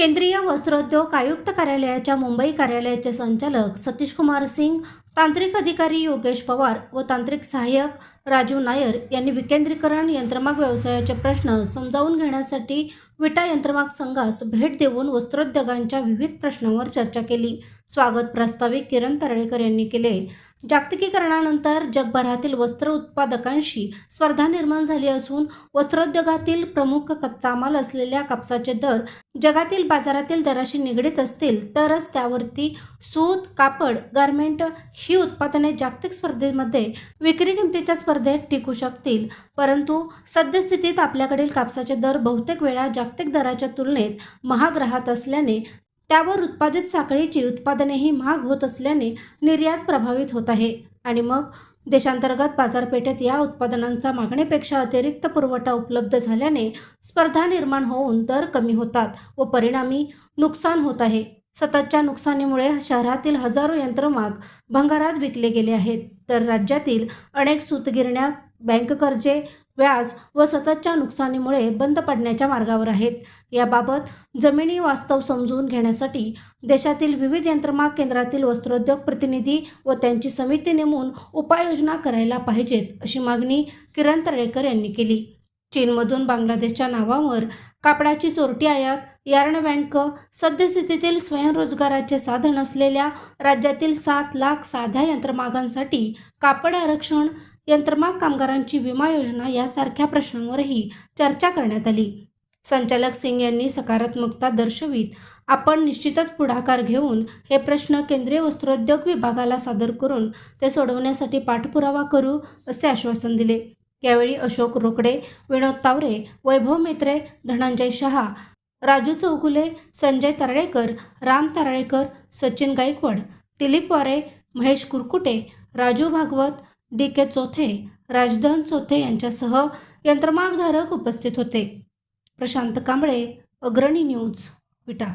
केंद्रीय वस्त्रोद्योग आयुक्त कार्यालयाच्या मुंबई कार्यालयाचे संचालक सतीश कुमार सिंग तांत्रिक अधिकारी योगेश पवार व तांत्रिक सहाय्यक राजू नायर यांनी विकेंद्रीकरण यंत्रमाग व्यवसायाचे प्रश्न समजावून घेण्यासाठी विटा यंत्रमाग संघास भेट देऊन वस्त्रोद्योगांच्या विविध प्रश्नांवर चर्चा केली. स्वागत प्रास्ताविक किरण तरळेकर यांनी केले. जागतिकीकरणानंतर जगभरातील वस्त्र उत्पादकांशी स्पर्धा निर्माण झाली असून वस्त्रोद्योगातील प्रमुख कच्चा माल असलेल्या कापसाचे दर जगातील बाजारातील दराशी निगडीत असतील तरच त्यावरती सूत कापड गारमेंट ही उत्पादने जागतिक स्पर्धेमध्ये विक्री किमतीच्या स्पर्धेत टिकू शकतील. परंतु सद्यस्थितीत आपल्याकडील कापसाचे दर बहुतेक वेळा जागतिक दराच्या तुलनेत महाग राहत असल्याने त्यावर उत्पादित साखळीची उत्पादनेही महाग होत असल्याने निर्यात प्रभावित होत आहे. आणि मग देशांतर्गत बाजारपेठेत या उत्पादनांचा मागणीपेक्षा अतिरिक्त पुरवठा उपलब्ध झाल्याने स्पर्धा निर्माण होऊन दर कमी होतात व परिणामी नुकसान होत आहे. सततच्या नुकसानीमुळे शहरातील हजारो यंत्रमाग भंगारात विकले गेले आहेत. तर राज्यातील अनेक सूतगिरण्या बँक कर्जे व्याज व सततच्या नुकसानीमुळे बंद पडण्याच्या मार्गावर आहेत. याबाबत जमिनी वास्तव समजून घेण्यासाठी देशातील विविध यंत्रमाग केंद्रातील वस्त्रोद्योग प्रतिनिधी व त्यांची समिती नेमून उपाययोजना करायला पाहिजेत अशी मागणी किरण तळेकर यांनी केली. चीनमधून बांगलादेशच्या नावावर कापडाची चोरटी आयात यार्न बँक सद्यस्थितीतील स्वयंरोजगाराचे साधन असलेल्या राज्यातील सात लाख साध्या यंत्रमागांसाठी कापड आरक्षण यंत्रमाग कामगारांची विमा योजना यासारख्या प्रश्नांवरही चर्चा करण्यात आली. संचालक सिंग यांनी सकारात्मकता दर्शवित आपण निश्चितच पुढाकार घेऊन हे प्रश्न केंद्रीय वस्त्रोद्योग विभागाला सादर करून ते सोडवण्यासाठी पाठपुरावा करू असे आश्वासन दिले. यावेळी अशोक रोकडे विनोद तावरे वैभव मेत्रे धनंजय शहा राजू चौगुले संजय तारळेकर राम तारळेकर सचिन गायकवाड दिलीप वारे महेश कुरकुटे राजू भागवत डी के चोथे राजधन चोथे यांच्यासह यंत्रमागधारक उपस्थित होते. प्रशांत कांबळे अग्रणी न्यूज विटा.